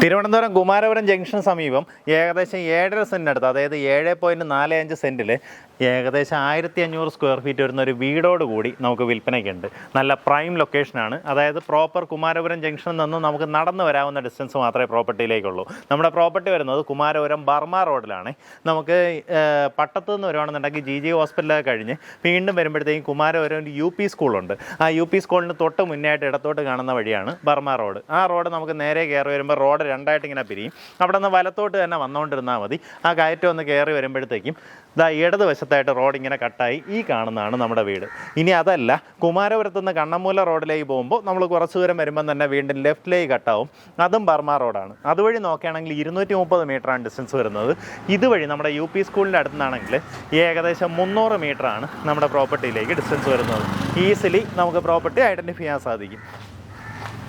Thiruvananthapuram Kumarapuram junction സമീപം ഏകദേശം ഏഴര സെന്റിനടുത്ത് അതായത് ഏഴ് പോയിന്റ് നാല് അഞ്ച് സെന്റിൽ ഏകദേശം ആയിരത്തി അഞ്ഞൂറ് സ്ക്വയർ ഫീറ്റ് വരുന്ന ഒരു വീടോട് കൂടി നമുക്ക് വിൽപ്പനയ്ക്കുണ്ട് നല്ല പ്രൈം ലൊക്കേഷനാണ് അതായത് പ്രോപ്പർ കുമാരപുരം ജംഗ്ഷനിൽ നിന്ന് നമുക്ക് നടന്നു വരാവുന്ന ഡിസ്റ്റൻസ് മാത്രമേ പ്രോപ്പർട്ടിയിലേക്കുള്ളൂ. നമ്മുടെ പ്രോപ്പർട്ടി വരുന്നത് കുമാരപുരം ബർമ റോഡിലാണ്. നമുക്ക് പട്ടത്ത് നിന്ന് വരുവാണെന്നുണ്ടെങ്കിൽ ജി ജി ഹോസ്പിറ്റലൊക്കെ കഴിഞ്ഞ് വീണ്ടും വരുമ്പോഴത്തേക്കും കുമാരപുരം യു പി സ്കൂളുണ്ട് ആ യു പി സ്കൂളിന് തൊട്ട് മുന്നായിട്ട് ഇടത്തോട്ട് കാണുന്ന വഴിയാണ് ബർമ റോഡ്. ആ റോഡ് നമുക്ക് നേരെ കയറി വരുമ്പോൾ റോഡ് രണ്ടായിട്ട് ഇങ്ങനെ പിരിയും. അവിടെ നിന്ന് വലത്തോട്ട് തന്നെ വന്നുകൊണ്ടിരുന്നാൽ മതി. ആ കയറ്റം ഒന്ന് കയറി വരുമ്പോഴത്തേക്കും ഇതാ ഇടത് വശത്തായിട്ട് റോഡ് ഇങ്ങനെ കട്ടായി. ഈ കാണുന്നതാണ് നമ്മുടെ വീട്. ഇനി അതല്ല കുമാരപുരത്ത് നിന്ന് കണ്ണമൂല റോഡിലേക്ക് പോകുമ്പോൾ നമ്മൾ കുറച്ച് ദൂരം വരുമ്പം തന്നെ വീണ്ടും ലെഫ്റ്റിലേക്ക് കട്ടാവും. അതും ബർമ റോഡാണ്. അതുവഴി നോക്കുകയാണെങ്കിൽ ഇരുന്നൂറ്റി മുപ്പത് മീറ്ററാണ് ഡിസ്റ്റൻസ് വരുന്നത്. ഇതുവഴി നമ്മുടെ യു പി സ്കൂളിന്റെ അടുത്തുനിന്നാണെങ്കിൽ ഏകദേശം മുന്നൂറ് മീറ്ററാണ് നമ്മുടെ പ്രോപ്പർട്ടിയിലേക്ക് ഡിസ്റ്റൻസ് വരുന്നത്. ഈസിലി നമുക്ക് പ്രോപ്പർട്ടി ഐഡന്റിഫൈ ചെയ്യാൻ സാധിക്കും.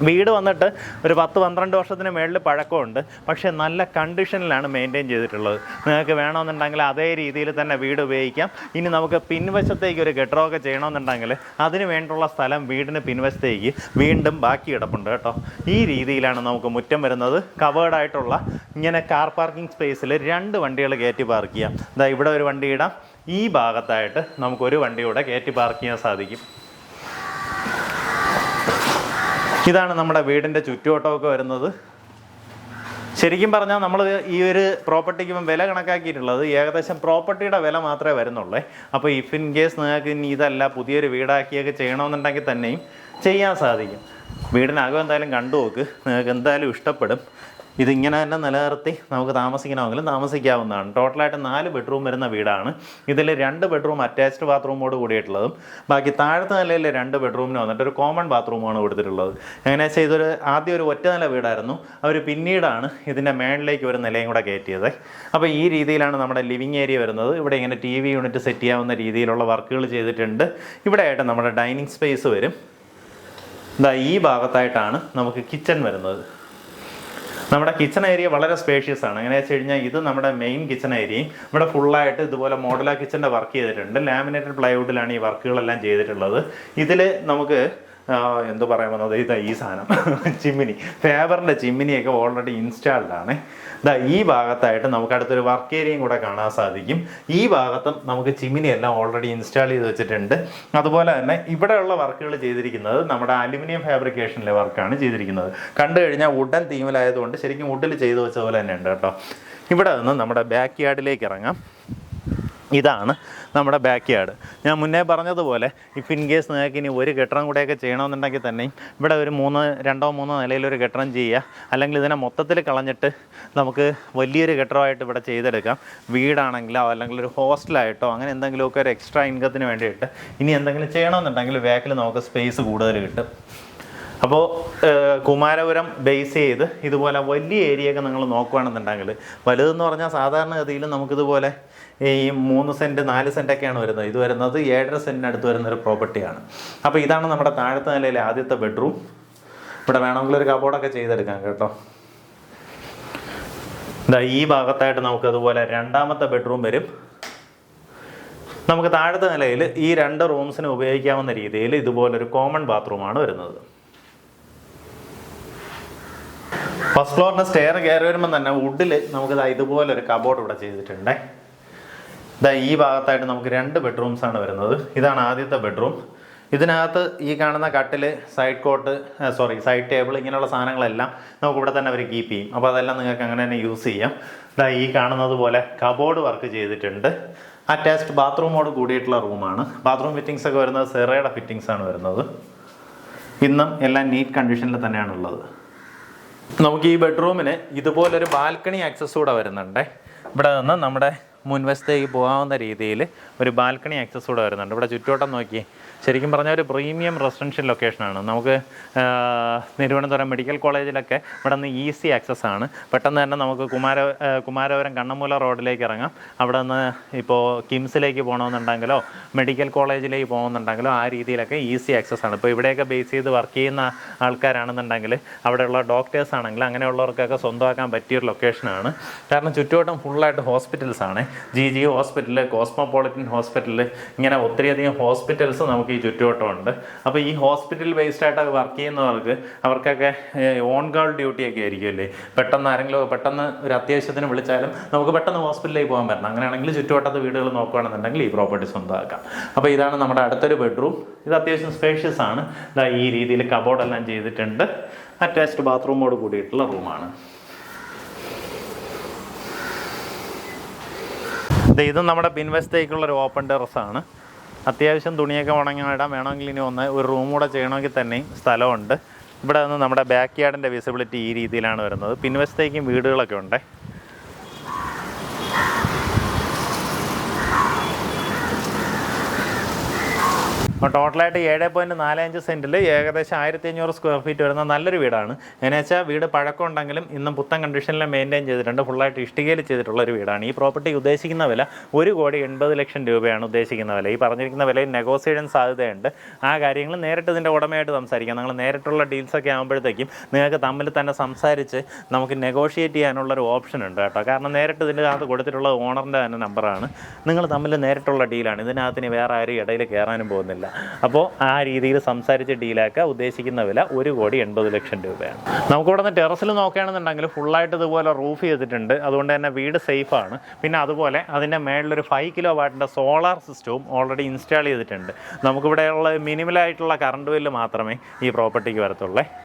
വീട് വന്നിട്ട് ഒരു പത്ത് പന്ത്രണ്ട് വർഷത്തിന് മേളിൽ പഴക്കമുണ്ട്. പക്ഷേ നല്ല കണ്ടീഷനിലാണ് മെയിന്റെയിൻ ചെയ്തിട്ടുള്ളത്. നിങ്ങൾക്ക് വേണമെന്നുണ്ടെങ്കിൽ അതേ രീതിയിൽ തന്നെ വീട് ഉപയോഗിക്കാം. ഇനി നമുക്ക് പിൻവശത്തേക്ക് ഒരു കെട്ടിടമൊക്കെ ചെയ്യണമെന്നുണ്ടെങ്കിൽ അതിന് വേണ്ടിയുള്ള സ്ഥലം വീടിന് പിൻവശത്തേക്ക് വീണ്ടും ബാക്കി കിടപ്പുണ്ട് കേട്ടോ. ഈ രീതിയിലാണ് നമുക്ക് മുറ്റം വരുന്നത്. കവേർഡായിട്ടുള്ള ഇങ്ങനെ കാർ പാർക്കിംഗ് സ്പേസിൽ രണ്ട് വണ്ടികൾ കയറ്റി പാർക്ക് ചെയ്യാം. ഇതാ ഇവിടെ ഒരു വണ്ടി ഇടാം. ഈ ഭാഗത്തായിട്ട് നമുക്കൊരു വണ്ടിയുടെ കയറ്റി പാർക്ക് ചെയ്യാൻ സാധിക്കും. ഇതാണ് നമ്മുടെ വീടിന്റെ ചുറ്റുവട്ടമൊക്കെ വരുന്നത്. ശരിക്കും പറഞ്ഞാൽ നമ്മൾ ഈ ഒരു പ്രോപ്പർട്ടിക്ക് വില കണക്കാക്കിയിട്ടുള്ളത് ഏകദേശം പ്രോപ്പർട്ടിയുടെ വില മാത്രമേ വരുന്നുള്ളൂ. അപ്പോൾ ഇഫ് ഇൻ കേസ് നിങ്ങൾക്ക് ഇനി ഇതല്ല പുതിയൊരു വീടാക്കിയൊക്കെ ചെയ്യണമെന്നുണ്ടെങ്കിൽ തന്നെയും ചെയ്യാൻ സാധിക്കും. വീടിനകം എന്തായാലും കണ്ടു നോക്ക് നിങ്ങൾക്ക് എന്തായാലും ഇഷ്ടപ്പെടും. ഇതിങ്ങനെ തന്നെ നിലനിർത്തി നമുക്ക് താമസിക്കണമെങ്കിലും താമസിക്കാവുന്നതാണ്. ടോട്ടലായിട്ട് നാല് ബെഡ്റൂം വരുന്ന വീടാണ്. ഇതിൽ രണ്ട് ബെഡ്റൂം അറ്റാച്ച്ഡ് ബാത്റൂമോട് കൂടിയിട്ടുള്ളതും ബാക്കി താഴത്തെ നിലയിൽ രണ്ട് ബെഡ്റൂമിന് വന്നിട്ട് ഒരു കോമൺ ബാത്റൂമാണ് കൊടുത്തിട്ടുള്ളത്. എങ്ങനെയാ വെച്ചാൽ ഇതൊരു ആദ്യം ഒരു ഒറ്റ നില വീടായിരുന്നു. അവർ പിന്നീടാണ് ഇതിന്റെ മേളിലേക്ക് ഒരു നിലയും കൂടെ കയറ്റിയത്. അപ്പോൾ ഈ രീതിയിലാണ് നമ്മുടെ ലിവിങ് ഏരിയ വരുന്നത്. ഇവിടെ ഇങ്ങനെ ടി വി യൂണിറ്റ് സെറ്റ് ചെയ്യാവുന്ന രീതിയിലുള്ള വർക്കുകൾ ചെയ്തിട്ടുണ്ട്. ഇവിടെ ആയിട്ട് നമ്മുടെ ഡൈനിങ് സ്പേസ് വരും. ഇതാ ഈ ഭാഗത്തായിട്ടാണ് നമുക്ക് കിച്ചൺ വരുന്നത്. നമ്മുടെ കിച്ചൺ ഏരിയ വളരെ സ്പേഷ്യസ് ആണ്. എങ്ങനെയാ വെച്ച് കഴിഞ്ഞാൽ ഇത് നമ്മുടെ മെയിൻ കിച്ചൺ ഏരിയയും ഇവിടെ ഫുള്ളായിട്ട് ഇതുപോലെ മോഡലാ കിച്ചന്റെ വർക്ക് ചെയ്തിട്ടുണ്ട്. ലാമിനേറ്റഡ് പ്ലൈവുഡിലാണ് ഈ വർക്കുകളെല്ലാം ചെയ്തിട്ടുള്ളത്. ഇതിൽ നമുക്ക് എന്ത് പറയാൻ വന്നത്? ഇതാ ഈ സാധനം. ചിമ്മിനി. ഫേബറിന്റെ ചിമ്മിനിയൊക്കെ ഓൾറെഡി ഇൻസ്റ്റാൾഡാണ് ഇതാ ഈ ഭാഗത്തായിട്ട് നമുക്ക് അടുത്തൊരു വർക്ക് ഏരിയയും കൂടെ കാണാൻ സാധിക്കും. ഈ ഭാഗത്തും നമുക്ക് ചിമ്മിനി എല്ലാം ഓൾറെഡി ഇൻസ്റ്റാൾ ചെയ്ത് വെച്ചിട്ടുണ്ട്. അതുപോലെ തന്നെ ഇവിടെയുള്ള വർക്കുകൾ ചെയ്തിരിക്കുന്നത് നമ്മുടെ അലുമിനിയം ഫാബ്രിക്കേഷനിലെ വർക്കാണ് ചെയ്തിരിക്കുന്നത്. കണ്ടു കഴിഞ്ഞാൽ വുഡൻ തീമിലായതുകൊണ്ട് ശരിക്കും വുഡിൽ ചെയ്തു വെച്ചതുപോലെ പോലെ തന്നെ ഉണ്ട് കേട്ടോ. ഇവിടെ നിന്ന് നമ്മുടെ ബാക്ക് യാർഡിലേക്ക് ഇറങ്ങാം. ഇതാണ് നമ്മുടെ ബാക്ക് യാർഡ് ഞാൻ മുന്നേ പറഞ്ഞതുപോലെ ഇഫ് ഇൻ കേസ് നിങ്ങൾക്ക് ഇനി ഒരു കെട്ടിടം കൂടെയൊക്കെ ചെയ്യണമെന്നുണ്ടെങ്കിൽ തന്നെയും ഇവിടെ ഒരു മൂന്ന് രണ്ടോ മൂന്നോ നിലയിലൊരു കെട്ടിടം ചെയ്യുക. അല്ലെങ്കിൽ ഇതിനെ മൊത്തത്തിൽ കളഞ്ഞിട്ട് നമുക്ക് വലിയൊരു കെട്ടിടമായിട്ട് ഇവിടെ ചെയ്തെടുക്കാം. വീടാണെങ്കിലോ അല്ലെങ്കിൽ ഒരു ഹോസ്റ്റലായിട്ടോ അങ്ങനെ എന്തെങ്കിലുമൊക്കെ ഒരു എക്സ്ട്രാ ഇൻകത്തിന് വേണ്ടിയിട്ട് ഇനി എന്തെങ്കിലും ചെയ്യണമെന്നുണ്ടെങ്കിൽ ബാക്കിൽ നമുക്ക് സ്പേസ് കൂടുതൽ കിട്ടും. അപ്പോൾ കുമാരപുരം ബേസ് ചെയ്ത് ഇതുപോലെ വലിയ ഏരിയയൊക്കെ നിങ്ങൾ നോക്കുകയാണെന്നുണ്ടെങ്കിൽ വലുതെന്ന് പറഞ്ഞാൽ സാധാരണഗതിയിൽ നമുക്കിതുപോലെ ഈ മൂന്ന് സെന്റ് നാല് സെന്റൊക്കെയാണ് വരുന്നത്. ഇത് വരുന്നത് ഏഴര വരുന്ന ഒരു പ്രോപ്പർട്ടിയാണ് അപ്പോൾ ഇതാണ് നമ്മുടെ താഴത്തെ നിലയിലെ ആദ്യത്തെ ബെഡ്റൂം ഇവിടെ വേണമെങ്കിൽ ഒരു കബോർഡൊക്കെ ചെയ്തെടുക്കാം കേട്ടോ. ഇതാ ഈ ഭാഗത്തായിട്ട് നമുക്കതുപോലെ രണ്ടാമത്തെ ബെഡ്റൂം വരും. നമുക്ക് താഴത്തെ നിലയിൽ ഈ രണ്ട് റൂംസിന് ഉപയോഗിക്കാവുന്ന രീതിയിൽ ഇതുപോലൊരു കോമൺ ബാത്റൂമാണ് വരുന്നത്. ഫസ്റ്റ് ഫ്ലോറിന് സ്റ്റെയർ കയറി വരുമ്പോൾ തന്നെ വുഡിൽ നമുക്ക് ഇതുപോലെ ഒരു കബോർഡ് ഇവിടെ ചെയ്തിട്ടുണ്ട്. ഇതാ ഈ ഭാഗത്തായിട്ട് നമുക്ക് രണ്ട് ബെഡ്റൂംസ് ആണ് വരുന്നത്. ഇതാണ് ആദ്യത്തെ ബെഡ്റൂം ഇതിനകത്ത് ഈ കാണുന്ന കട്ടിൽ side cot sorry side table ഇങ്ങനെയുള്ള സാധനങ്ങളെല്ലാം നമുക്ക് ഇവിടെ തന്നെ അവർ കീപ്പ് ചെയ്യും. അപ്പോൾ അതെല്ലാം നിങ്ങൾക്ക് അങ്ങനെ തന്നെ യൂസ് ചെയ്യാം. ഇതാ ഈ കാണുന്നത് പോലെ കബോർഡ് വർക്ക് ചെയ്തിട്ടുണ്ട്. അറ്റാച്ച്ഡ് ബാത്റൂമോട് കൂടിയിട്ടുള്ള റൂമാണ് ബാത്റൂം ഫിറ്റിങ്സ് ഒക്കെ വരുന്നത് സെറയുടെ ഫിറ്റിങ്സ് ആണ് വരുന്നത്. ഇന്നും എല്ലാം നീറ്റ് കണ്ടീഷനിൽ തന്നെയാണുള്ളത്. നമുക്ക് ഈ ബെഡ്റൂമിന് ഇതുപോലൊരു ബാൽക്കണി ആക്സസ് കൂടെ വരുന്നുണ്ടേ. ഇവിടെ നിന്ന് നമ്മുടെ മുൻവശത്തേക്ക് പോകാവുന്ന രീതിയിൽ ഒരു ബാൽക്കണി ആക്സസ് കൂടെ വരുന്നുണ്ട്. ഇവിടെ ചുറ്റുവട്ടം നോക്കി. ശരിക്കും പറഞ്ഞാൽ ഒരു പ്രീമിയം റെസിഡൻഷ്യൽ ലൊക്കേഷനാണ് നമുക്ക് തിരുവനന്തപുരം മെഡിക്കൽ കോളേജിലൊക്കെ ഇവിടെ നിന്ന് ഈസി ആക്സസ് ആണ്. പെട്ടെന്ന് തന്നെ നമുക്ക് കുമാര കുമാരപുരം കണ്ണമൂല റോഡിലേക്ക് ഇറങ്ങാം. അവിടെ നിന്ന് ഇപ്പോൾ കിംസിലേക്ക് പോകണമെന്നുണ്ടെങ്കിലോ മെഡിക്കൽ കോളേജിലേക്ക് പോകുന്നുണ്ടെങ്കിലോ ആ രീതിയിലൊക്കെ ഈസി ആക്സസ് ആണ്. ഇപ്പോൾ ഇവിടെയൊക്കെ ബേസ് ചെയ്ത് വർക്ക് ചെയ്യുന്ന ആൾക്കാരാണെന്നുണ്ടെങ്കിൽ അവിടെയുള്ള ഡോക്ടേഴ്സ് ആണെങ്കിൽ അങ്ങനെയുള്ളവർക്കൊക്കെ സ്വന്തമാക്കാൻ പറ്റിയൊരു ലൊക്കേഷനാണ് കാരണം ചുറ്റുവട്ടം ഫുള്ളായിട്ട് ഹോസ്പിറ്റൽസ് ആണ്. G G hospital cosmopolitan hospital ഇങ്ങനെ ഒത്തിരിയധികം ഹോസ്പിറ്റൽസ് നമുക്ക് ഈ ചുറ്റുവട്ടമുണ്ട്. അപ്പോൾ ഈ ഹോസ്പിറ്റൽ ബേസ്ഡ് ആയിട്ട് വർക്ക് ചെയ്യുന്നവർക്ക് അവർക്കൊക്കെ ഓൺ ഗാൾ ഡ്യൂട്ടി ഒക്കെ ആയിരിക്കുമല്ലേ? പെട്ടെന്ന് ആരെങ്കിലും പെട്ടെന്ന് ഒരു അത്യാവശ്യത്തിന് വിളിച്ചാലും നമുക്ക് പെട്ടെന്ന് ഹോസ്പിറ്റലിലേക്ക് പോകാൻ പറ്റണം. അങ്ങനെയാണെങ്കിൽ ചുറ്റുവട്ടത്ത് വീടുകൾ നോക്കുകയാണെന്നുണ്ടെങ്കിൽ ഈ പ്രോപ്പർട്ടി സ്വന്തമാക്കാം. അപ്പോൾ ഇതാണ് നമ്മുടെ അടുത്തൊരു ബെഡ്റൂം ഇത് അത്യാവശ്യം സ്പേഷ്യസ് ആണ്. ഇതാ ഈ രീതിയിൽ കബോർഡെല്ലാം ചെയ്തിട്ടുണ്ട്. അറ്റാച്ച്ഡ് ബാത്റൂമോട് കൂടിയിട്ടുള്ള റൂമാണ് ഇത് നമ്മുടെ പിൻവശത്തേക്കുള്ള ഒരു ഓപ്പൺ ടെറസ് ആണ്. അത്യാവശ്യം തുണിയൊക്കെ ഉണങ്ങിയിടാൻ വേണമെങ്കിൽ ഇനി ഒന്ന് ഒരു റൂം കൂടെ ചെയ്യണമെങ്കിൽ തന്നെയും സ്ഥലമുണ്ട്. ഇവിടെ നിന്ന് നമ്മുടെ ബാക്ക് യാർഡിന്റെ വിസിബിലിറ്റി ഈ രീതിയിലാണ് വരുന്നത്. പിൻവശത്തേക്കും വീടുകളൊക്കെ ഉണ്ട്. അപ്പോൾ ടോട്ടലായിട്ട് ഏഴ് പോയിന്റ് നാല് അഞ്ച് സെന്റിൽ ഏകദേശം ആയിരത്തി അഞ്ഞൂറ് സ്ക്വയർ ഫീറ്റ് വരുന്ന നല്ലൊരു വീടാണ്. എന്നു വെച്ചാൽ വീട് പഴക്കമുണ്ടെങ്കിലും ഇന്നും പുത്തൻ കണ്ടീഷനിൽ മെയിന്റെയിൻ ചെയ്തിട്ടുണ്ട്. ഫുള്ളായിട്ട് ഇഷ്ടികയിൽ ചെയ്തിട്ടുള്ള ഒരു വീടാണ്. ഈ പ്രോപ്പർട്ടി ഉദ്ദേശിക്കുന്ന വില ഒരു കോടി എൺപത് ലക്ഷം രൂപയാണ് ഉദ്ദേശിക്കുന്ന വില. ഈ പറഞ്ഞിരിക്കുന്ന വിലയിൽ നെഗോസിയേഷൻ സാധ്യതയുണ്ട്. ആ കാര്യങ്ങൾ നേരിട്ട് ഇതിന്റെ ഉടമയായിട്ട് സംസാരിക്കാം. നിങ്ങൾ നേരിട്ടുള്ള ഡീൽസൊക്കെ ആകുമ്പോഴത്തേക്കും നിങ്ങൾക്ക് തമ്മിൽ തന്നെ സംസാരിച്ച് നമുക്ക് നെഗോഷിയേറ്റ് ചെയ്യാനുള്ള ഒരു ഓപ്ഷൻ ഉണ്ട് കേട്ടോ. കാരണം നേരിട്ട് ഇതിന്റെ അകത്ത് കൊടുത്തിട്ടുള്ള ഓണറിന്റെ തന്നെ നമ്പറാണ് നിങ്ങൾ തമ്മിൽ നേരിട്ടുള്ള ഡീലാണ് ഇതിനകത്തിന് വേറെ ആരും ഇടയിൽ കയറാനും പോകുന്നില്ല. അപ്പോൾ ആ രീതിയിൽ സംസാരിച്ച് ഡീലാക്കുക ഉദ്ദേശിക്കുന്ന വില ഒരു കോടി എൺപത് ലക്ഷം രൂപയാണ്. നമുക്കിവിടെ നിന്ന് ടെറസിൽ നോക്കുകയാണെന്നുണ്ടെങ്കിൽ ഫുള്ളായിട്ട് ഇതുപോലെ റൂഫ് ചെയ്തിട്ടുണ്ട്. അതുകൊണ്ട് തന്നെ വീട് സേഫാണ് പിന്നെ അതുപോലെ അതിന്റെ മേളിലൊരു ഫൈവ് കിലോ വാട്ടിന്റെ സോളാർ സിസ്റ്റവും ഓൾറെഡി ഇൻസ്റ്റാൾ ചെയ്തിട്ടുണ്ട്. നമുക്കിവിടെയുള്ള മിനിമലായിട്ടുള്ള കറണ്ട് ബില്ല് മാത്രമേ ഈ പ്രോപ്പർട്ടിക്ക് വരത്തുള്ളേ.